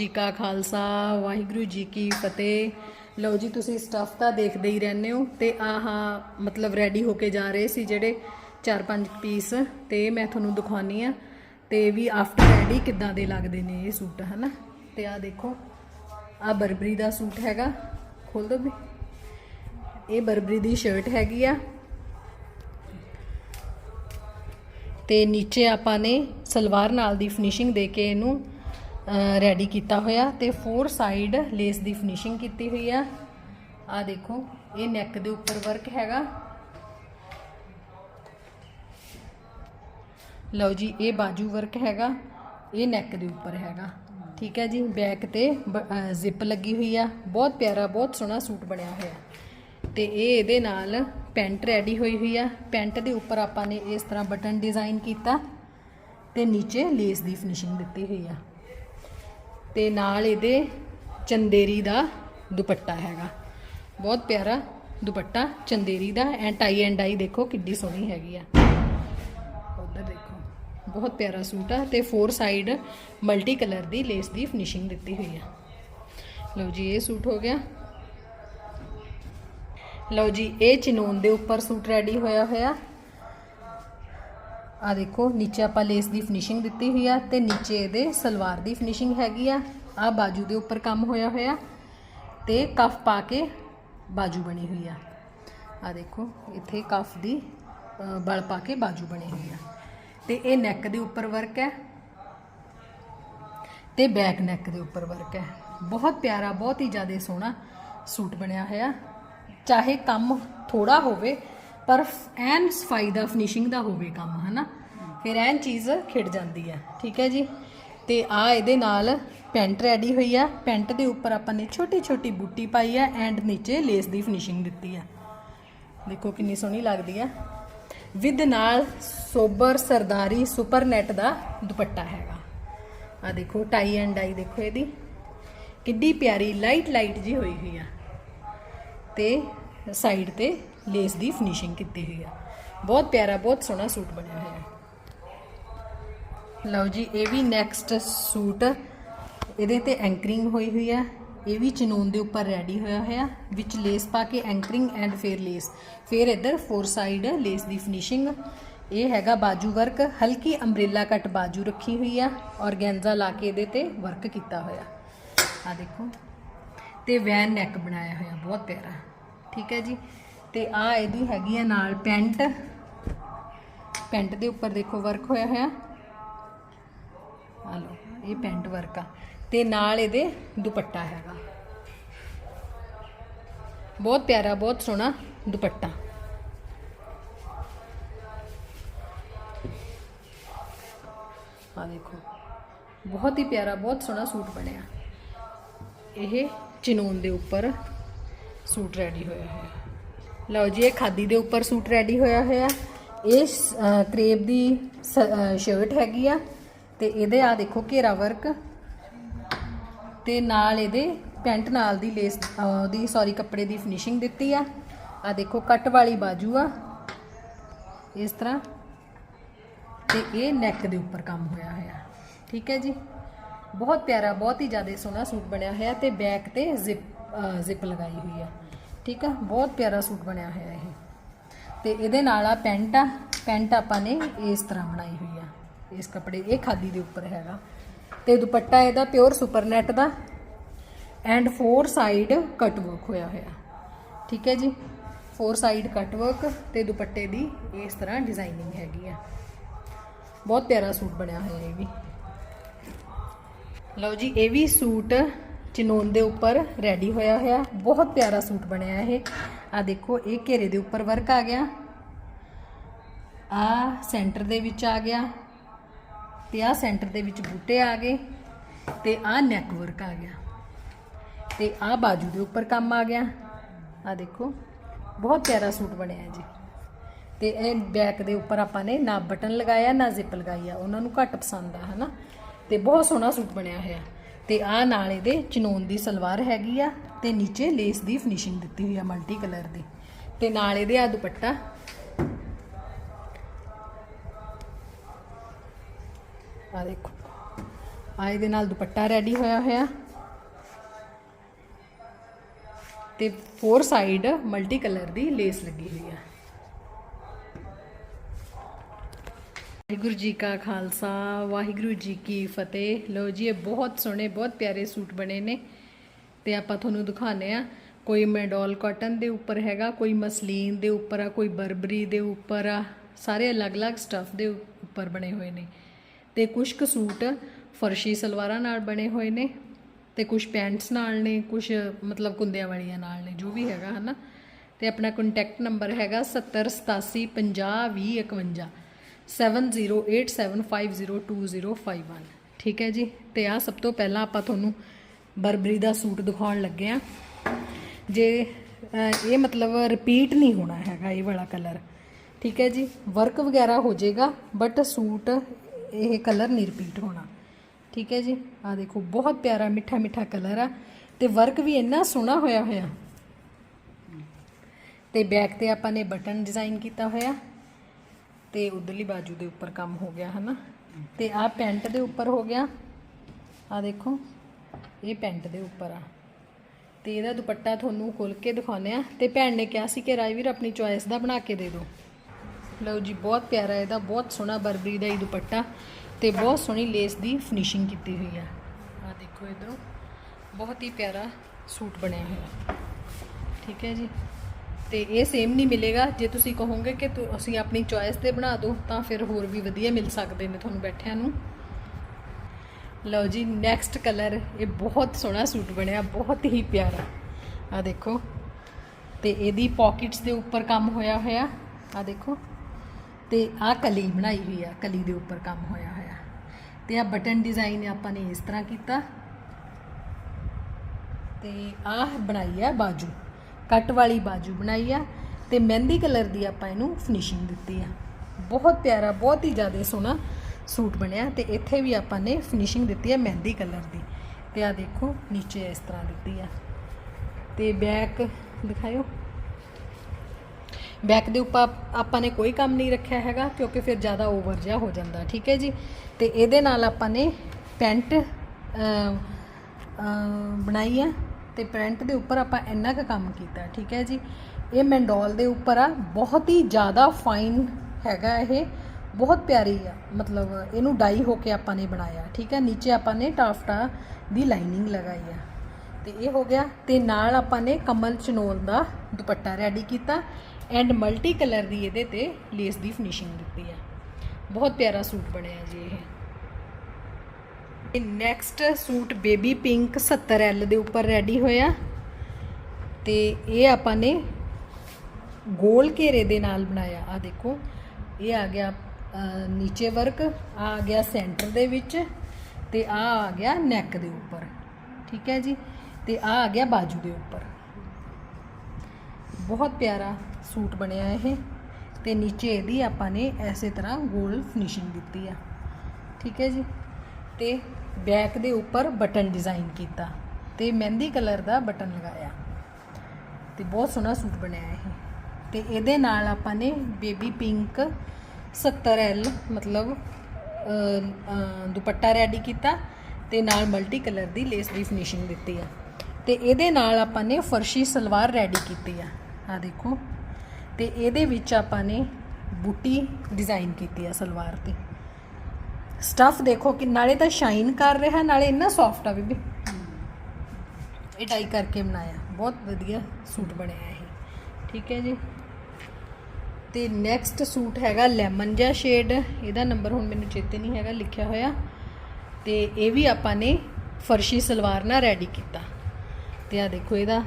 ਜੀ ਕਾ ਖਾਲਸਾ, ਵਾਹਿਗੁਰੂ ਜੀ ਕੀ ਫਤਿਹ। ਲਓ ਜੀ, ਤੁਸੀਂ ਸਟਫ ਤਾਂ ਦੇਖਦੇ ਹੀ ਰਹਿੰਦੇ ਹੋ ਤੇ ਆਹ ਮਤਲਬ ਰੈਡੀ ਹੋ ਕੇ ਜਾ ਰਹੇ ਸੀ ਜਿਹੜੇ 4-5 ਪੀਸ ਤੇ ਮੈਂ ਤੁਹਾਨੂੰ ਦਿਖਾਉਣੀ ਆ। ਤੇ ਵੀ ਆਫਟਰ ਰੈਡੀ ਕਿੱਦਾਂ ਦੇ ਲੱਗਦੇ ਨੇ ਇਹ ਸੂਟ, ਹਨਾ? ਤੇ ਆਹ ਦੇਖੋ ਆ ਬਰਬਰੀ ਦਾ ਸੂਟ ਹੈਗਾ, ਖੋਲ ਦੋ ਵੀ। ਇਹ ਬਰਬਰੀ ਦੀ ਸ਼ਰਟ ਹੈਗੀ ਆ। ਤੇ ਨੀਚੇ ਆਪਾਂ ਨੇ ਸਲਵਾਰ ਨਾਲ ਦੀ ਫਿਨਿਸ਼ਿੰਗ ਦੇ ਕੇ ਇਹਨੂੰ ਰੈਡੀ ਕੀਤਾ ਹੋਇਆ ਤੇ ਫੋਰ ਸਾਈਡ ਲੇਸ ਦੀ ਫਿਨਿਸ਼ਿੰਗ ਕੀਤੀ ਹੋਈ ਆ। ਆ ਦੇਖੋ, ਇਹ ਨੈਕ ਦੇ ਉੱਪਰ ਵਰਕ ਹੈਗਾ। ਲਓ ਜੀ, ਇਹ ਬਾਜੂ ਵਰਕ ਹੈਗਾ, ਇਹ ਨੈਕ ਦੇ ਉੱਪਰ ਹੈਗਾ। ਠੀਕ ਹੈ ਜੀ ਬੈਕ ਤੇ ਜ਼ਿਪ ਲੱਗੀ ਹੋਈ ਆ। ਬਹੁਤ ਪਿਆਰਾ, ਬਹੁਤ ਸੋਹਣਾ ਸੂਟ ਬਣਿਆ ਹੋਇਆ। ਤੇ ਇਹ ਇਹਦੇ ਨਾਲ ਪੈਂਟ ਰੈਡੀ ਹੋਈ ਹੋਈ ਆ। ਪੈਂਟ ਦੇ ਉੱਪਰ ਆਪਾਂ ਨੇ ਇਸ ਤਰ੍ਹਾਂ ਬਟਨ ਡਿਜ਼ਾਈਨ ਕੀਤਾ ਤੇ ਨੀਚੇ ਲੇਸ ਦੀ ਫਿਨਿਸ਼ਿੰਗ ਦਿੱਤੀ ਹੋਈ ਆ। ਤੇ ਨਾਲ ਇਹਦੇ ਚੰਦੇਰੀ ਦਾ ਦੁਪੱਟਾ ਹੈਗਾ। ਬਹੁਤ ਪਿਆਰਾ ਦੁਪੱਟਾ, ਚੰਦੇਰੀ ਦਾ ਐਂਡ ਟਾਈ ਐਂਡ ਡਾਈ ਦੇਖੋ ਕਿੱਡੀ ਸੋਹਣੀ ਹੈਗੀ ਆ। ਉਧਰ ਦੇਖੋ, ਬਹੁਤ ਪਿਆਰਾ ਸੂਟ ਆ ਤੇ ਫੋਰ ਸਾਈਡ ਮਲਟੀ ਕਲਰ ਦੀ ਲੇਸ ਦੀ ਫਿਨਿਸ਼ਿੰਗ ਦਿੱਤੀ ਹੋਈ ਆ। ਲਓ ਜੀ, ਇਹ ਸੂਟ ਹੋ ਗਿਆ। ਲਓ ਜੀ, ਇਹ ਚਿਨੋਨ ਦੇ ਉੱਪਰ ਸੂਟ ਰੈਡੀ ਹੋਇਆ ਹੋਇਆ। ਆ ਦੇਖੋ, ਨੀਚੇ ਆਪਾਂ ਲੇਸ ਦੀ ਫਿਨਿਸ਼ਿੰਗ ਦਿੱਤੀ ਹੋਈ ਆ ਤੇ ਨੀਚੇ ਇਹਦੇ ਸਲਵਾਰ ਦੀ ਫਿਨਿਸ਼ਿੰਗ ਹੈਗੀ ਆ। ਆ ਬਾਜੂ ਦੇ ਉੱਪਰ ਕੰਮ ਹੋਇਆ ਹੋਇਆ ਤੇ ਕਫ ਪਾ ਕੇ ਬਾਜੂ ਬਣੀ ਹੋਈ ਆ। ਆ ਦੇਖੋ, ਇੱਥੇ ਕਫ ਦੀ ਬਲ ਪਾ ਕੇ ਬਾਜੂ ਬਣੀ ਹੋਈ ਆ। ਤੇ ਇਹ ਨੈਕ ਦੇ ਉੱਪਰ ਵਰਕ ਹੈ ਤੇ ਬੈਕ ਨੈਕ ਦੇ ਉੱਪਰ ਵਰਕ ਹੈ। ਬਹੁਤ ਪਿਆਰਾ, ਬਹੁਤ ਹੀ ਜ਼ਿਆਦਾ ਸੋਹਣਾ ਸੂਟ ਬਣਿਆ ਹੋਇਆ। ਚਾਹੇ ਕੰਮ ਥੋੜਾ ਹੋਵੇ ਪਰ ਐਨ ਸਫ਼ਾਈ ਦਾ ਫਿਨਿਸ਼ਿੰਗ ਦਾ ਹੋਵੇ ਕੰਮ, ਹਨਾ? ਫਿਰ ਐਨ ਚੀਜ਼ ਖਿੜ ਜਾਂਦੀ ਹੈ, ਠੀਕ ਹੈ ਜੀ? ਤੇ ਆ ਇਹਦੇ ਨਾਲ ਪੈਂਟ ਰੈਡੀ ਹੋਈ ਆ ਪੈਂਟ ਦੇ ਉੱਪਰ ਆਪਾਂ ਨੇ ਛੋਟੀ ਛੋਟੀ ਬੂਟੀ ਪਾਈ ਆ ਐਂਡ ਨੀਚੇ ਲੇਸ ਦੀ ਫਿਨਿਸ਼ਿੰਗ ਦਿੱਤੀ ਆ ਦੇਖੋ ਕਿੰਨੀ ਸੋਹਣੀ ਲੱਗਦੀ ਆ ਵਿਦ ਨਾਲ ਸੋਬਰ ਸਰਦਾਰੀ ਸੁਪਰ ਨੈਟ ਦਾ ਦੁਪੱਟਾ ਹੈਗਾ। ਆ ਦੇਖੋ ਟਾਈ ਐਂਡ ਡਾਈ ਦੇਖੋ ਇਹਦੀ। ਕਿੱਡੀ ਪਿਆਰੀ ਲਾਈਟ ਲਾਈਟ ਜੀ ਹੋਈ ਹੋਈ ਆ ਤੇ ਸਾਈਡ ਤੇ ਲੇਸ ਦੀ ਫਿਨਿਸ਼ਿੰਗ ਕੀਤੀ ਹੋਈ ਆ। ਬਹੁਤ ਪਿਆਰਾ, ਬਹੁਤ ਸੋਹਣਾ ਸੂਟ ਬਣਿਆ ਹੋਇਆ ਹੈ। ਲਓ ਜੀ, ਇਹ ਵੀ ਨੈਕਸਟ ਸੂਟ। ਇਹਦੇ ਤੇ ਐਂਕਰਿੰਗ ਹੋਈ ਹੋਈ ਆ। ਇਹ ਵੀ ਚਨੂਨ ਦੇ ਉੱਪਰ ਰੈਡੀ ਹੋਇਆ ਹੋਇਆ। ਵਿੱਚ ਲੇਸ ਪਾ ਕੇ ਐਂਕਰਿੰਗ ਐਂਡ ਫੇਰ ਲੇਸ ਫੇਰ ਇੱਧਰ ਫੋਰ ਸਾਈਡ ਲੇਸ ਦੀ ਫਿਨਿਸ਼ਿੰਗ ਇਹ ਹੈਗਾ ਬਾਜੂ ਵਰਕ ਹਲਕੀ ਅੰਬ੍ਰੇਲਾ ਕੱਟ ਬਾਜੂ ਰੱਖੀ ਹੋਈ ਆ। ਔਰਗੈਂਜ਼ਾ ਲਾ ਕੇ ਇਹਦੇ ਤੇ ਵਰਕ ਕੀਤਾ ਹੋਇਆ। ਆ ਦੇਖੋ। ਤੇ ਵੈਨ ਨੈਕ ਬਣਾਇਆ ਹੋਇਆ। ਬਹੁਤ ਪਿਆਰਾ। ਠੀਕ ਹੈ ਜੀ। ਤੇ ਆ ਇਹਦੀ ਹੈਗੀ ਆ ਨਾਲ ਪੈਂਟ। ਪੈਂਟ ਦੇ ਉੱਪਰ ਦੇਖੋ ਵਰਕ ਹੋਇਆ ਹੋਇਆ। ਆ ਲਓ, ਇਹ ਪੈਂਟ ਵਰਕ ਆ। ਤੇ ਨਾਲ ਇਹਦੇ ਦੁਪੱਟਾ ਹੈਗਾ। ਬਹੁਤ ਪਿਆਰਾ, ਬਹੁਤ ਸੋਹਣਾ ਦੁਪੱਟਾ। ਆ ਦੇਖੋ, ਬਹੁਤ ਹੀ ਪਿਆਰਾ, ਬਹੁਤ ਸੋਹਣਾ ਸੂਟ ਬਣਿਆ। ਇਹ ਚਿਨੋਨ ਦੇ ਉੱਪਰ ਸੂਟ ਰੈਡੀ ਹੋਇਆ ਹੋਇਆ। ਲਓ ਜੀ ਇਹ ਖਾਦੀ ਦੇ ਉੱਪਰ ਸੂਟ ਰੈਡੀ ਹੋਇਆ ਹੋਇਆ। ਇਹ ਅ, ਕਰੇਪ ਦੀ ਸ਼ਰਟ ਹੈਗੀ ਆ। ਤੇ ਇਹਦੇ ਆ ਦੇਖੋ ਘੇਰਾ ਵਰਕ ਤੇ ਨਾਲ ਇਹਦੇ ਪੈਂਟ ਨਾਲ ਦੀ ਲੇਸ ਅ, ਉਹਦੀ ਸੌਰੀ ਕੱਪੜੇ ਦੀ ਫਿਨਿਸ਼ਿੰਗ ਦਿੱਤੀ ਆ। ਆ ਦੇਖੋ ਕੱਟ ਵਾਲੀ ਬਾਜੂ ਆ। ਇਸ ਤਰ੍ਹਾਂ। ਤੇ ਇਹ ਨੈਕ ਦੇ ਉੱਪਰ ਕੰਮ ਹੋਇਆ ਹੋਇਆ। ਠੀਕ ਹੈ ਜੀ? ਬਹੁਤ ਪਿਆਰਾ ਬਹੁਤ ਹੀ ਜ਼ਿਆਦਾ ਸੋਹਣਾ ਸੂਟ ਬਣਿਆ ਹੋਇਆ ਤੇ ਬੈਕ ਤੇ ਜ਼ਿਪ ਜ਼ਿਪ ਲਗਾਈ ਹੋਈ ਆ। ਠੀਕ ਆ? ਬਹੁਤ ਪਿਆਰਾ ਸੂਟ ਬਣਿਆ ਹੋਇਆ ਇਹ। ਤੇ ਇਹਦੇ ਨਾਲ ਆ ਪੈਂਟ ਆ। ਪੈਂਟ ਆਪਾਂ ਨੇ ਇਸ ਤਰ੍ਹਾਂ ਬਣਾਈ ਹੋਈ ਆ। ਇਸ ਕੱਪੜੇ, ਇਹ ਖਾਦੀ ਦੇ ਉੱਪਰ ਹੈਗਾ। ਤੇ ਦੁਪੱਟਾ ਇਹਦਾ pure super net the. And four side cut work ਹੋਇਆ ਹੋਇਆ। ਠੀਕ ਹੈ ਜੀ? ਫੋਰ ਸਾਈਡ ਕਟ ਵਰਕ ਤੇ ਦੁਪੱਟੇ ਦੀ ਇਸ ਤਰ੍ਹਾਂ ਡਿਜ਼ਾਈਨਿੰਗ ਹੈਗੀ ਆ। ਬਹੁਤ ਪਿਆਰਾ ਸੂਟ ਬਣਿਆ ਹੋਇਆ ਇਹ ਵੀ। ਲਓ ਜੀ, ਇਹ ਵੀ ਸੂਟ ਚਨੋਨ ਦੇ ਉੱਪਰ ਰੈਡੀ ਹੋਇਆ ਹੋਇਆ। ਬਹੁਤ ਪਿਆਰਾ ਸੂਟ ਬਣਿਆ ਇਹ। ਆ ਦੇਖੋ, ਇਹ ਘੇਰੇ ਦੇ ਉੱਪਰ ਵਰਕ ਆ ਗਿਆ। ਆ ਸੈਂਟਰ ਦੇ ਵਿੱਚ ਆ ਗਿਆ ਤੇ ਆ ਸੈਂਟਰ ਦੇ ਵਿੱਚ ਬੂਟੇ ਆ ਗਏ ਤੇ ਆ ਨੈਕ ਵਰਕ ਆ ਗਿਆ। ਤੇ ਆ ਬਾਜੂ ਦੇ ਉੱਪਰ ਕੰਮ ਆ ਗਿਆ। ਆ ਦੇਖੋ, ਬਹੁਤ ਪਿਆਰਾ ਸੂਟ ਬਣਿਆ ਜੀ। ਤੇ ਇਹ ਬੈਕ ਦੇ ਉੱਪਰ ਆਪਾਂ ਨੇ ਨਾ ਬਟਨ ਲਗਾਇਆ, ਨਾ ਜ਼ਿਪ ਲਗਾਈ ਆ। ਉਹਨਾਂ ਨੂੰ ਘੱਟ ਪਸੰਦ ਆ, ਹਨਾ? ਤੇ ਬਹੁਤ ਸੋਹਣਾ ਸੂਟ ਬਣਿਆ ਹੋਇਆ। ਤੇ ਆ ਨਾਲ ਇਹਦੇ ਚਨੋਨ ਦੀ ਸਲਵਾਰ ਹੈਗੀ ਆ ਤੇ ਨੀਚੇ ਲੇਸ ਦੀ ਫਿਨਿਸ਼ਿੰਗ ਦਿੱਤੀ ਹੋਈ ਆ ਮਲਟੀ ਕਲਰ ਦੀ। ਤੇ ਨਾਲ ਇਹਦੇ ਆ ਦੁਪੱਟਾ। ਆ ਦੇਖੋ। ਆ ਇਹਦੇ ਨਾਲ ਦੁਪੱਟਾ ਰੈਡੀ ਹੋਇਆ ਹੋਇਆ। ਤੇ ਫੋਰ ਸਾਈਡ ਮਲਟੀ ਕਲਰ ਦੀ ਲੇਸ ਲੱਗੀ ਹੋਈ ਆ। ਵਾਹਿਗੁਰੂ ਜੀ ਕਾ ਖਾਲਸਾ, ਵਾਹਿਗੁਰੂ ਜੀ ਕੀ ਫਤਿਹ। ਲੋ ਜੀ, ਇਹ ਬਹੁਤ ਸੋਹਣੇ, ਬਹੁਤ ਪਿਆਰੇ ਸੂਟ ਬਣੇ ਨੇ। ਤੇ ਆਪਾਂ ਤੁਹਾਨੂੰ ਦਿਖਾਣੇ ਆ ਕੋਈ ਮੈਡੋਲ ਕਾਟਨ ਦੇ ਉੱਪਰ ਹੈਗਾ, ਕੋਈ ਮਸਲੀਨ ਦੇ ਉੱਪਰ ਆ, ਕੋਈ ਬਰਬਰੀ ਦੇ ਉੱਪਰ ਆ, ਸਾਰੇ ਅਲੱਗ-ਅਲੱਗ ਸਟੱਫ ਦੇ ਉੱਪਰ ਬਣੇ ਹੋਏ ਨੇ। ਤੇ ਕੁਝ ਕੁ ਸੂਟ ਫਰਸ਼ੀ ਸਲਵਾਰਾਂ ਨਾਲ ਬਣੇ ਹੋਏ ਨੇ ਤੇ ਕੁਝ ਪੈਂਟਸ ਨਾਲ ਨੇ ਕੁਝ ਮਤਲਬ ਕੁੰਦਿਆਂ ਵਾਲੀਆਂ ਨਾਲ ਨੇ, ਜੋ ਵੀ ਹੈਗਾ, ਹਨਾ। ਤੇ ਆਪਣਾ ਕੰਟੈਕਟ ਨੰਬਰ ਹੈਗਾ 7087502051 7087502051 ਠੀਕ ਹੈ ਜੀ? ਤੇ ਆ ਸਭ ਤੋਂ ਪਹਿਲਾਂ ਆਪਾਂ ਤੁਹਾਨੂੰ ਬਰਬਰੀ ਦਾ ਸੂਟ ਦਿਖਾਉਣ ਲੱਗੇ ਆ ਜੇ ਇਹ ਮਤਲਬ ਰਿਪੀਟ ਨਹੀਂ ਹੋਣਾ ਹੈਗਾ ਇਹ ਵਾਲਾ ਕਲਰ ਠੀਕ ਹੈ ਜੀ? ਵਰਕ ਵਗੈਰਾ ਹੋ ਜਾਏਗਾ ਬਟ ਸੂਟ ਇਹ ਕਲਰ ਨਹੀਂ ਰਿਪੀਟ ਹੋਣਾ। ਠੀਕ ਹੈ ਜੀ? ਆ ਦੇਖੋ, ਬਹੁਤ ਪਿਆਰਾ, ਮਿੱਠਾ ਮਿੱਠਾ ਕਲਰ ਆ। ਤੇ ਵਰਕ ਵੀ ਇੰਨਾ ਸੋਹਣਾ ਹੋਇਆ ਹੋਇਆ। ਤੇ ਬੈਕ ਤੇ ਆਪਾਂ ਨੇ ਬਟਨ ਡਿਜ਼ਾਈਨ ਕੀਤਾ ਹੋਇਆ। ਤੇ ਉਧਰਲੀ ਬਾਜੂ ਦੇ ਉੱਪਰ ਕੰਮ ਹੋ ਗਿਆ, ਹਨਾ? ਤੇ ਆ ਪੈਂਟ ਦੇ ਉੱਪਰ ਹੋ ਗਿਆ। ਆ ਦੇਖੋ, ਇਹ ਪੈਂਟ ਦੇ ਉੱਪਰ ਆ। ਤੇ ਇਹਦਾ ਦੁਪੱਟਾ ਤੁਹਾਨੂੰ ਖੋਲ ਕੇ ਦਿਖਾਉਂਦੇ ਆ ਤੇ ਭੈਣ ਨੇ ਕਿਹਾ ਸੀ ਕਿ, ਰਾਜਵੀਰ, ਆਪਣੀ ਚੁਆਇਸ ਦਾ ਬਣਾ ਕੇ ਦੇ ਦਿਓ। ਲਓ ਜੀ, ਬਹੁਤ ਪਿਆਰਾ ਇਹਦਾ, ਬਹੁਤ ਸੋਹਣਾ ਬਰਬਰੀ ਦਾ ਹੀ ਦੁਪੱਟਾ ਤੇ ਬਹੁਤ ਸੋਹਣੀ ਲੇਸ ਦੀ ਫਿਨਿਸ਼ਿੰਗ ਕੀਤੀ ਹੋਈ ਆ। ਆ ਦੇਖੋ ਇਧਰੋਂ, ਬਹੁਤ ਹੀ ਪਿਆਰਾ ਸੂਟ ਬਣਿਆ ਹੋਇਆ। ਠੀਕ ਹੈ ਜੀ। ਤੇ ਇਹ ਸੇਮ ਨਹੀਂ ਮਿਲੇਗਾ। ਜੇ ਤੁਸੀਂ ਕਹੋਗੇ ਕਿ ਤੁ- ਅਸੀਂ ਆਪਣੀ ਚੋਇਸ ਤੇ ਬਣਾ ਦਿਓ ਤਾਂ ਫਿਰ ਹੋਰ ਵੀ ਵਧੀਆ ਮਿਲ ਸਕਦੇ ਨੇ ਤੁਹਾਨੂੰ ਬੈਠਿਆਂ ਨੂੰ। ਲਓ ਜੀ ਨੈਕਸਟ ਕਲਰ ਇਹ ਬਹੁਤ ਸੋਹਣਾ ਸੂਟ ਬਣਿਆ, ਬਹੁਤ ਹੀ ਪਿਆਰਾ। ਆ ਦੇਖੋ। ਤੇ ਇਹਦੀ ਪਾਕਟਸ ਦੇ ਉੱਪਰ ਕੰਮ ਹੋਇਆ ਹੋਇਆ। ਆ ਦੇਖੋ। ਤੇ ਆ ਕਲੀ ਬਣਾਈ ਹੋਈ ਆ, ਕਲੀ ਦੇ ਉੱਪਰ ਕੰਮ ਹੋਇਆ ਹੋਇਆ। ਤੇ ਆ ਬਟਨ ਡਿਜ਼ਾਈਨ ਆਪਾਂ ਨੇ ਇਸ ਤਰ੍ਹਾਂ ਕੀਤਾ। ਤੇ ਆਹ ਬਣਾਈ ਆ ਬਾਜੂ। ਕੱਟ ਵਾਲੀ ਬਾਜੂ ਬਣਾਈ ਆ ਤੇ ਮਹਿੰਦੀ ਕਲਰ ਦੀ ਆਪਾਂ ਇਹਨੂੰ ਫਿਨਿਸ਼ਿੰਗ ਦਿੱਤੀ ਆ। ਬਹੁਤ ਪਿਆਰਾ, ਬਹੁਤ ਹੀ ਜ਼ਿਆਦਾ ਸੋਹਣਾ ਸੂਟ ਬਣਿਆ ਤੇ ਇੱਥੇ ਵੀ ਆਪਾਂ ਨੇ ਫਿਨਿਸ਼ਿੰਗ ਦਿੱਤੀ ਆ ਮਹਿੰਦੀ ਕਲਰ ਦੀ। ਤੇ ਆ ਦੇਖੋ, ਨੀਚੇ ਇਸ ਤਰ੍ਹਾਂ ਦਿੱਤੀ ਆ। ਤੇ ਬੈਕ ਦਿਖਾਇਓ। ਬੈਕ ਦੇ ਉੱਪਰ ਆਪਾਂ ਨੇ ਕੋਈ ਕੰਮ ਨਹੀਂ ਰੱਖਿਆ ਹੈਗਾ ਕਿਉਂਕਿ ਫਿਰ ਜ਼ਿਆਦਾ ਓਵਰ ਜਿਹਾ ਹੋ ਜਾਂਦਾ, ਠੀਕ ਹੈ ਜੀ? ਤੇ ਇਹਦੇ ਨਾਲ ਆਪਾਂ ਨੇ ਪੈਂਟ ਬਣਾਈ ਆ। ਤੇ ਪ੍ਰਿੰਟ ਦੇ ਉੱਪਰ ਆਪਾਂ ਇੰਨਾ ਕੁ ਕੰਮ ਕੀਤਾ, ਠੀਕ ਹੈ ਜੀ? ਇਹ ਮੈਂਡੋਲ ਦੇ ਉੱਪਰ ਆ, ਬਹੁਤ ਹੀ ਜ਼ਿਆਦਾ ਫਾਈਨ ਹੈਗਾ ਇਹ, ਬਹੁਤ ਪਿਆਰੀ ਆ, ਮਤਲਬ ਇਹਨੂੰ ਡਾਈ ਹੋ ਕੇ ਆਪਾਂ ਨੇ ਬਣਾਇਆ, ਠੀਕ ਹੈ? ਨੀਚੇ ਆਪਾਂ ਨੇ ਟਾਫਟਾ ਦੀ ਲਾਈਨਿੰਗ ਲਗਾਈ ਆ, ਤੇ ਇਹ ਹੋ ਗਿਆ, ਤੇ ਨਾਲ ਆਪਾਂ ਨੇ ਕਮਲ ਚਨੋਲ ਦਾ ਦੁਪੱਟਾ ਰੈਡੀ ਕੀਤਾ ਐਂਡ ਮਲਟੀ ਕਲਰ ਦੀ ਇਹਦੇ ਤੇ ਲੇਸ ਦੀ ਫਿਨਿਸ਼ਿੰਗ ਦਿੱਤੀ ਆ। ਬਹੁਤ ਪਿਆਰਾ ਸੂਟ ਬਣਿਆ ਜੀ ਇਹ। Next suit baby pink 70L ਦੇ ਉੱਪਰ ਰੈਡੀ ਹੋਇਆ। ਤੇ ਇਹ ਆਪਾਂ ਨੇ ਗੋਲ ਘੇਰੇ ਦੇ ਨਾਲ ਬਣਾਇਆ। ਆ ਦੇਖੋ, ਇਹ ਆ ਗਿਆ ਨੀਚੇ ਵਰਕ ਆ ਆ ਗਿਆ ਸੈਂਟਰ ਦੇ ਵਿੱਚ ਤੇ ਆ ਆ ਗਿਆ ਨੈਕ ਦੇ ਉੱਪਰ। ਠੀਕ ਹੈ ਜੀ? ਤੇ ਆ ਆ ਗਿਆ ਬਾਜੂ ਦੇ ਉੱਪਰ। ਬਹੁਤ ਪਿਆਰਾ ਸੂਟ ਬਣਿਆ ਇਹ। ਤੇ ਨੀਚੇ ਇਹਦੀ ਆਪਾਂ ਨੇ ਐਸੇ ਤਰ੍ਹਾਂ ਗੋਲ ਫਿਨਿਸ਼ਿੰਗ ਦਿੱਤੀ ਆ। ਠੀਕ ਹੈ ਜੀ? ਤੇ ਬੈਕ ਦੇ ਉੱਪਰ ਬਟਨ ਡਿਜ਼ਾਈਨ ਕੀਤਾ ਤੇ ਮਹਿੰਦੀ ਕਲਰ ਦਾ ਬਟਨ ਲਗਾਇਆ। ਤੇ ਬਹੁਤ ਸੋਹਣਾ ਸੂਟ ਬਣਿਆ ਇਹ। ਤੇ ਇਹਦੇ ਨਾਲ ਆਪਾਂ ਨੇ ਬੇਬੀ ਪਿੰਕ 70L ਮਤਲਬ ਦੁਪੱਟਾ ਰੈਡੀ ਕੀਤਾ ਤੇ ਨਾਲ ਮਲਟੀ ਕਲਰ ਦੀ ਲੇਸ ਦੀ ਫਿਨਿਸ਼ਿੰਗ ਦਿੱਤੀ ਆ। ਤੇ ਇਹਦੇ ਨਾਲ ਆਪਾਂ ਨੇ ਫਰਸ਼ੀ ਸਲਵਾਰ ਰੈਡੀ ਕੀਤੀ ਆ। ਆ ਦੇਖੋ। ਤੇ ਇਹਦੇ ਵਿੱਚ ਆਪਾਂ ਨੇ ਬੂਟੀ ਡਿਜ਼ਾਈਨ ਕੀਤੀ ਆ ਸਲਵਾਰ ਤੇ। ਸਟਫ ਦੇਖੋ ਕਿ ਨਾਲੇ ਤਾਂ ਸ਼ਾਈਨ ਕਰ ਰਿਹਾ, ਨਾਲੇ ਇੰਨਾ ਸੌਫਟ ਆ ਬੀਬੀ। ਇਹ ਡਾਈ ਕਰਕੇ ਬਣਾਇਆ। ਬਹੁਤ ਵਧੀਆ ਸੂਟ ਬਣਿਆ ਇਹ। ਠੀਕ ਹੈ ਜੀ। ਤੇ ਨੈਕਸਟ ਸੂਟ ਹੈਗਾ ਲੈਮਨ ਜਿਹਾ ਸ਼ੇਡ ਇਹਦਾ ਨੰਬਰ ਹੁਣ ਮੈਨੂੰ ਚੇਤੇ ਨਹੀਂ ਹੈਗਾ, ਲਿਖਿਆ ਹੋਇਆ। ਤੇ ਇਹ ਵੀ ਆਪਾਂ ਨੇ ਫਰਸ਼ੀ ਸਲਵਾਰ ਨਾਲ ਰੈਡੀ ਕੀਤਾ। ਤੇ ਆ ਦੇਖੋ ਇਹਦਾ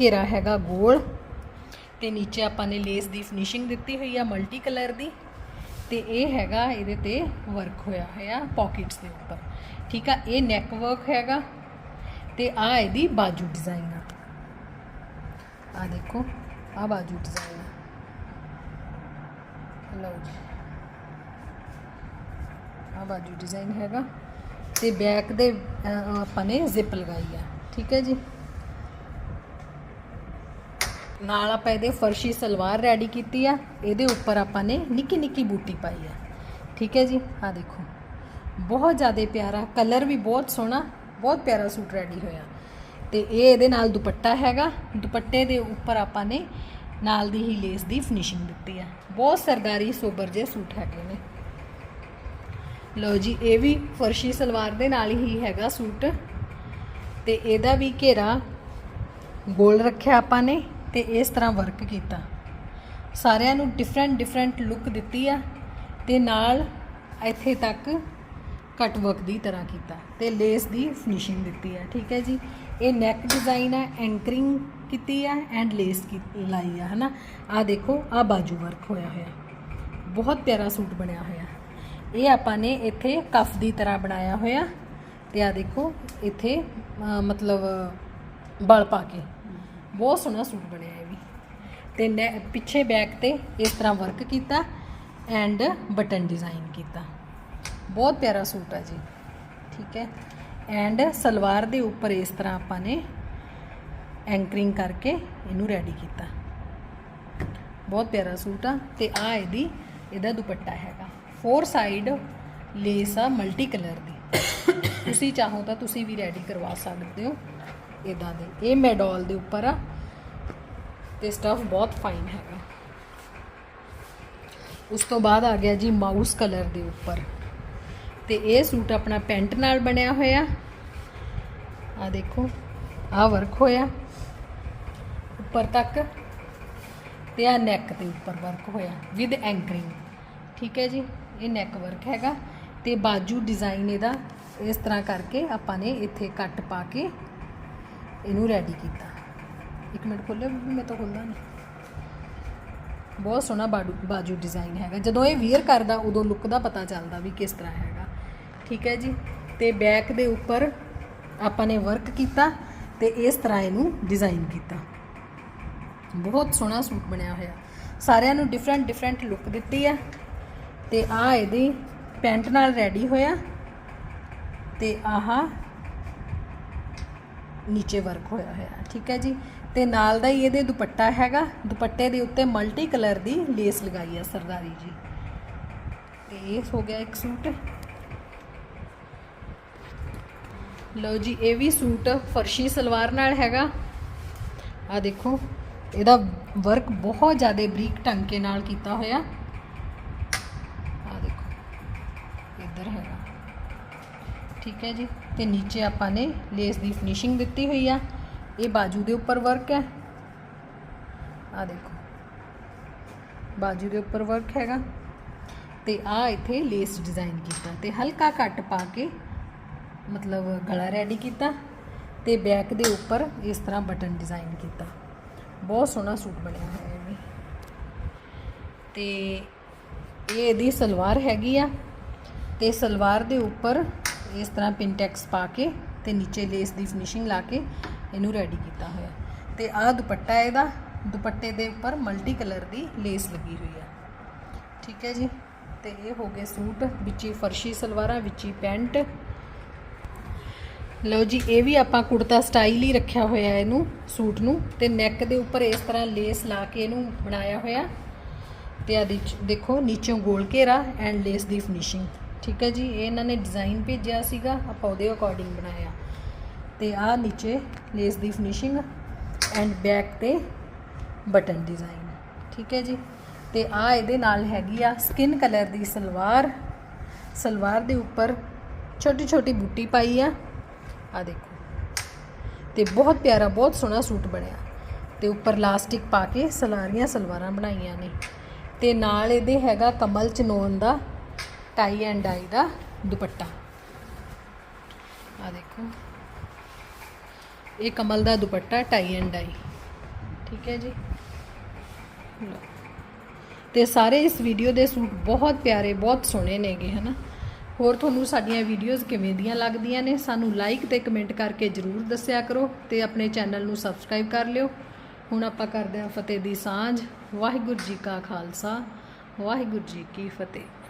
ਘੇਰਾ ਹੈਗਾ ਗੋਲ। ਤੇ ਨੀਚੇ ਆਪਾਂ ਨੇ ਲੇਸ ਦੀ ਫਿਨਿਸ਼ਿੰਗ ਦਿੱਤੀ ਹੋਈ ਆ ਮਲਟੀ ਕਲਰ ਦੀ। ਤੇ ਇਹ ਹੈਗਾ, ਇਹਦੇ ਤੇ ਵਰਕ ਹੋਇਆ ਹੋਇਆ ਪਾਕਟਸ ਦੇ ਉੱਪਰ। ਠੀਕ ਆ, ਇਹ ਨੈਕ ਵਰਕ ਹੈਗਾ ਤੇ ਆ ਇਹਦੀ ਬਾਜੂ ਡਿਜ਼ਾਈਨ ਆ। ਆ ਦੇਖੋ, ਆ ਬਾਜੂ ਡਿਜ਼ਾਈਨ ਆ। ਲਓ ਜੀ। ਆ ਬਾਜੂ ਡਿਜ਼ਾਈਨ ਹੈਗਾ ਤੇ ਬੈਕ ਦੇ ਆਪਾਂ ਨੇ ਜ਼ਿਪ ਲਗਾਈ ਆ। ਠੀਕ ਹੈ ਜੀ? ਨਾਲ ਆਪਾਂ ਇਹਦੇ ਫਰਸ਼ੀ ਸਲਵਾਰ ਰੈਡੀ ਕੀਤੀ ਆ। ਇਹਦੇ ਉੱਪਰ ਆਪਾਂ ਨੇ ਨਿੱਕੀ ਨਿੱਕੀ ਬੂਟੀ ਪਾਈ ਆ। ਠੀਕ ਹੈ ਜੀ? ਆ ਦੇਖੋ। ਬਹੁਤ ਜ਼ਿਆਦਾ ਪਿਆਰਾ ਕਲਰ ਵੀ ਬਹੁਤ ਸੋਹਣਾ, ਬਹੁਤ ਪਿਆਰਾ ਸੂਟ ਰੈਡੀ ਹੋਇਆ। ਤੇ ਇਹ ਇਹਦੇ ਨਾਲ ਦੁਪੱਟਾ ਹੈਗਾ। ਦੁਪੱਟੇ ਦੇ ਉੱਪਰ ਆਪਾਂ ਨੇ ਨਾਲ ਦੀ ਹੀ ਲੇਸ ਦੀ ਫਿਨਿਸ਼ਿੰਗ ਦਿੱਤੀ ਆ। ਬਹੁਤ ਸਰਦਾਰੀ, ਸੋਬਰ ਜੇ ਸੂਟ ਹੈਗੇ ਨੇ। ਲਓ ਜੀ, ਇਹ ਵੀ ਫਰਸ਼ੀ ਸਲਵਾਰ ਦੇ ਨਾਲ ਹੀ ਹੈਗਾ ਸੂਟ। ਤੇ ਇਹਦਾ ਵੀ ਘੇਰਾ ਗੋਲ ਰੱਖਿਆ ਆਪਾਂ ਨੇ। ਤੇ ਇਸ ਤਰ੍ਹਾਂ ਵਰਕ ਕੀਤਾ। ਸਾਰਿਆਂ ਨੂੰ ਡਿਫਰੈਂਟ ਡਿਫਰੈਂਟ ਲੁੱਕ ਦਿੱਤੀ ਆ ਤੇ ਨਾਲ ਇੱਥੇ ਤੱਕ ਕਟ ਵਰਕ ਦੀ ਤਰ੍ਹਾਂ ਕੀਤਾ ਤੇ ਲੇਸ ਦੀ ਫਿਨਿਸ਼ਿੰਗ ਦਿੱਤੀ ਆ, ਠੀਕ ਹੈ ਜੀ? ਇਹ ਨੈਕ ਡਿਜ਼ਾਈਨ ਹੈ ਐਂਕਰਿੰਗ ਕੀਤੀ ਆ ਐਂਡ ਲੇਸ ਕੀ, ਲਾਈ ਆ, ਹਨਾ? ਆ ਦੇਖੋ ਆ ਬਾਜੂ ਵਰਕ ਹੋਇਆ ਹੋਇਆ। ਬਹੁਤ ਪਿਆਰਾ ਸੂਟ ਬਣਿਆ ਹੋਇਆ। ਇਹ ਆਪਾਂ ਨੇ ਇੱਥੇ ਕਫ ਦੀ ਤਰ੍ਹਾਂ ਬਣਾਇਆ ਹੋਇਆ ਤੇ ਆ ਦੇਖੋ, ਇੱਥੇ ਮਤਲਬ, ਬਲ ਪਾ ਕੇ। ਬਹੁਤ ਸੋਹਣਾ ਸੂਟ ਬਣਿਆ ਇਹ ਵੀ। ਤੇ ਨੈ- ਪਿੱਛੇ ਬੈਕ ਤੇ ਇਸ ਤਰ੍ਹਾਂ ਵਰਕ ਕੀਤਾ ਐਂਡ ਬਟਨ ਡਿਜ਼ਾਈਨ ਕੀਤਾ। ਬਹੁਤ ਪਿਆਰਾ ਸੂਟ ਆ ਜੀ। ਠੀਕ ਹੈ? ਐਂਡ ਸਲਵਾਰ ਦੇ ਉੱਪਰ ਇਸ ਤਰ੍ਹਾਂ ਆਪਾਂ ਨੇ ਐਂਕਰਿੰਗ ਕਰਕੇ ਇਹਨੂੰ ਰੈਡੀ ਕੀਤਾ। ਬਹੁਤ ਪਿਆਰਾ ਸੂਟ ਆ। ਤੇ ਆ ਇਹਦੀ, ਇਹਦਾ ਦੁਪੱਟਾ ਹੈਗਾ। ਫੋਰ ਸਾਈਡ ਲੇਸ ਆ ਮਲਟੀ ਕਲਰ ਦੀ। ਤੁਸੀਂ ਚਾਹੋ ਤਾਂ ਤੁਸੀਂ ਵੀ ਰੈਡੀ ਕਰਵਾ ਸਕਦੇ ਹੋ। ਇਦਾਂ ਦੇ। ਇਹ ਮੈਡੋਲ ਦੇ ਉੱਪਰ ਆ। ਤੇ ਸਟਫ ਬਹੁਤ ਫਾਈਨ ਹੈਗਾ। ਉਸ ਤੋਂ ਬਾਅਦ ਆ ਗਿਆ ਜੀ ਮਾਊਸ ਕਲਰ ਦੇ ਉੱਪਰ। ਤੇ ਇਹ ਸੂਟ ਆਪਣਾ ਪੈਂਟ ਨਾਲ ਬਣਿਆ ਹੋਇਆ। ਆ ਦੇਖੋ ਆ ਵਰਕ ਹੋਇਆ। ਉੱਪਰ ਤੱਕ। ਤੇ ਆ ਨੈਕ ਦੇ ਉੱਪਰ ਵਰਕ ਹੋਇਆ ਵਿਦ ਐਂਕਰਿੰਗ ਠੀਕ ਹੈ ਜੀ, ਇਹ ਨੈਕ ਵਰਕ ਹੈਗਾ। ਤੇ ਬਾਜੂ ਡਿਜ਼ਾਈਨ ਇਹਦਾ। ਇਸ ਤਰ੍ਹਾਂ ਕਰਕੇ ਆਪਾਂ ਨੇ ਇੱਥੇ ਕੱਟ ਪਾ ਕੇ ਇਹਨੂੰ ਰੈਡੀ ਕੀਤਾ। ਇੱਕ ਮਿੰਟ ਖੋਲ੍ਹੋ ਮੈਂ ਤਾਂ ਖੁੱਲਦਾ ਨਹੀਂ ਬਹੁਤ ਸੋਹਣਾ ਬਾਜੂ ਬਾਜੂ ਡਿਜ਼ਾਈਨ ਹੈਗਾ। ਜਦੋਂ ਇਹ ਵੀਅਰ ਕਰਦਾ, ਉਦੋਂ ਲੁੱਕ ਦਾ ਪਤਾ ਚੱਲਦਾ ਵੀ ਕਿਸ ਤਰ੍ਹਾਂ ਹੈਗਾ। ਠੀਕ ਹੈ ਜੀ? ਤੇ ਬੈਕ ਦੇ ਉੱਪਰ ਆਪਾਂ ਨੇ ਵਰਕ ਕੀਤਾ ਤੇ ਇਸ ਤਰ੍ਹਾਂ ਇਹਨੂੰ ਡਿਜ਼ਾਈਨ ਕੀਤਾ। ਬਹੁਤ ਸੋਹਣਾ ਸੂਟ ਬਣਿਆ ਹੋਇਆ। ਸਾਰਿਆਂ ਨੂੰ ਡਿਫਰੈਂਟ ਡਿਫਰੈਂਟ ਲੁੱਕ ਦਿੱਤੀ ਆ ਤੇ ਆ ਇਹਦੀ ਪੈਂਟ ਨਾਲ ਰੈਡੀ ਹੋਇਆ। ਤੇ ਆਹ ਨੀਚੇ ਵਰਕ ਹੋਇਆ ਹੋਇਆ ਠੀਕ ਹੈ ਜੀ? ਤੇ ਨਾਲ ਦਾ ਹੀ ਇਹਦੇ ਦੁਪੱਟਾ ਹੈਗਾ। ਦੁਪੱਟੇ ਦੇ ਉੱਤੇ ਮਲਟੀ ਕਲਰ ਦੀ ਲੇਸ ਲਗਾਈ ਆ ਸਰਦਾਰੀ ਜੀ। ਤੇ ਇਹ ਹੋ ਗਿਆ ਇੱਕ ਸੂਟ। ਲਓ ਜੀ, ਇਹ ਵੀ ਸੂਟ ਫਰਸ਼ੀ ਸਲਵਾਰ ਨਾਲ ਹੈਗਾ। ਆ ਦੇਖੋ, ਇਹਦਾ ਵਰਕ ਬਹੁਤ ਜ਼ਿਆਦਾ ਬਰੀਕ ਟੰਕੇ ਨਾਲ ਕੀਤਾ ਹੋਇਆ। ਆ ਦੇਖੋ, ਇੱਧਰ ਹੈਗਾ। ਠੀਕ ਹੈ ਜੀ? ਤੇ ਨੀਚੇ ਆਪਾਂ ਨੇ ਲੇਸ ਦੀ ਫਿਨਿਸ਼ਿੰਗ ਦਿੱਤੀ ਹੋਈ ਆ। ਇਹ ਬਾਜੂ ਦੇ ਉੱਪਰ ਵਰਕ ਹੈ। ਆ ਦੇਖੋ। ਬਾਜੂ ਦੇ ਉੱਪਰ ਵਰਕ ਹੈਗਾ। ਤੇ ਆ ਇੱਥੇ ਲੇਸ ਡਿਜ਼ਾਈਨ ਕੀਤਾ। ਤੇ ਹਲਕਾ ਕੱਟ ਪਾ ਕੇ ਮਤਲਬ ਗਲਾ ਰੈਡੀ ਕੀਤਾ ਤੇ ਬੈਕ ਦੇ ਉੱਪਰ ਇਸ ਤਰ੍ਹਾਂ ਬਟਨ ਡਿਜ਼ਾਈਨ ਕੀਤਾ। ਬਹੁਤ ਸੋਹਣਾ ਸੂਟ ਬਣਿਆ ਹੋਇਆ ਇਹ ਵੀ। ਤੇ ਇਹ ਇਹਦੀ ਸਲਵਾਰ ਹੈਗੀ ਆ। ਤੇ ਸਲਵਾਰ ਦੇ ਉੱਪਰ ਇਸ ਤਰ੍ਹਾਂ ਪਿੰਟੈਕਸ ਪਾ ਕੇ ਤੇ ਨੀਚੇ ਲੇਸ ਦੀ ਫਿਨਿਸ਼ਿੰਗ ਲਾ ਕੇ ਇਹਨੂੰ ਰੈਡੀ ਕੀਤਾ ਹੋਇਆ ਤੇ ਆਹ ਦੁਪੱਟਾ ਇਹਦਾ, ਦੁਪੱਟੇ ਦੇ ਉੱਪਰ ਮਲਟੀ ਕਲਰ ਦੀ ਲੇਸ ਲੱਗੀ ਹੋਈ ਆ ਠੀਕ ਹੈ ਜੀ? ਤੇ ਇਹ ਹੋ ਗਏ ਸੂਟ, ਵਿੱਚੀ ਫਰਸ਼ੀ ਸਲਵਾਰਾਂ, ਵਿੱਚੀ ਪੈਂਟ। ਲਓ ਜੀ, ਇਹ ਵੀ ਆਪਾਂ ਕੁੜਤਾ ਸਟਾਈਲ ਹੀ ਰੱਖਿਆ ਹੋਇਆ ਇਹਨੂੰ, ਸੂਟ ਨੂੰ। ਤੇ ਨੈਕ ਦੇ ਉੱਪਰ ਇਸ ਤਰ੍ਹਾਂ ਲੇਸ ਲਾ ਕੇ ਇਹਨੂੰ ਬਣਾਇਆ ਹੋਇਆ। ਤੇ ਆ ਦੇਖੋ ਨੀਚੋਂ ਗੋਲ ਘੇਰਾ ਐਂਡ ਲੇਸ ਦੀ ਫਿਨਿਸ਼ਿੰਗ ਠੀਕ ਹੈ ਜੀ, ਇਹ ਇਹਨਾਂ ਨੇ ਡਿਜ਼ਾਈਨ ਭੇਜਿਆ ਸੀਗਾ, ਆਪਾਂ ਉਹਦੇ ਅਕੋਰਡਿੰਗ ਬਣਾਇਆ। ਤੇ ਆਹ ਨੀਚੇ ਲੇਸ ਦੀ ਫਿਨਿਸ਼ਿੰਗ ਐਂਡ ਬੈਕ ਤੇ ਬਟਨ ਡਿਜ਼ਾਈਨ ਠੀਕ ਹੈ ਜੀ। ਤੇ ਆ ਇਹਦੇ ਨਾਲ ਹੈਗੀ ਆ ਸਕਿਨ ਕਲਰ ਦੀ ਸਲਵਾਰ। ਸਲਵਾਰ ਦੇ ਉੱਪਰ ਛੋਟੀ ਛੋਟੀ ਬੂਟੀ ਪਾਈ ਆ। ਆ ਦੇਖੋ। ਤੇ ਬਹੁਤ ਪਿਆਰਾ, ਬਹੁਤ ਸੋਹਣਾ ਸੂਟ ਬਣਿਆ। ਤੇ ਉੱਪਰ ਲਾਸਟਿਕ ਪਾ ਕੇ ਸਲਾਰੀਆਂ ਸਲਵਾਰਾਂ ਬਣਾਈਆਂ ਨੇ। ਤੇ ਨਾਲ ਇਹਦੇ ਹੈਗਾ ਕਮਲ ਚਨੋਨ ਦਾ ਟਾਈ ਐਂਡ ਡਾਈ ਦਾ ਦੁਪੱਟਾ। ਆ ਦੇਖੋ। ਇਹ ਕਮਲ ਦਾ ਦੁਪੱਟਾ ਟਾਈ ਐਂਡ ਡਾਈ ਠੀਕ ਹੈ ਜੀ? ਲਓ। ਤੇ ਸਾਰੇ ਇਸ ਵੀਡੀਓ ਦੇ ਸੂਟ ਬਹੁਤ ਪਿਆਰੇ, ਬਹੁਤ ਸੋਹਣੇ ਨੇਗੇ, ਹਨਾ? ਹੋਰ ਤੁਹਾਨੂੰ ਸਾਡੀਆਂ ਵੀਡੀਓਜ਼ ਕਿਵੇਂ ਦੀਆਂ ਲੱਗਦੀਆਂ ਨੇ, ਸਾਨੂੰ ਲਾਈਕ ਤੇ ਕਮੈਂਟ ਕਰਕੇ ਜਰੂਰ ਦੱਸਿਆ ਕਰੋ ਤੇ ਆਪਣੇ ਚੈਨਲ ਨੂੰ ਸਬਸਕ੍ਰਾਈਬ ਕਰ ਲਿਓ। ਹੁਣ ਆਪਾਂ ਕਰਦੇ ਹਾਂ ਫਤਿਹ ਦੀ ਸਾਂਝ। ਵਾਹਿਗੁਰੂ ਜੀ ਕਾ ਖਾਲਸਾ, ਵਾਹਿਗੁਰੂ ਜੀ ਕੀ ਫਤਿਹ।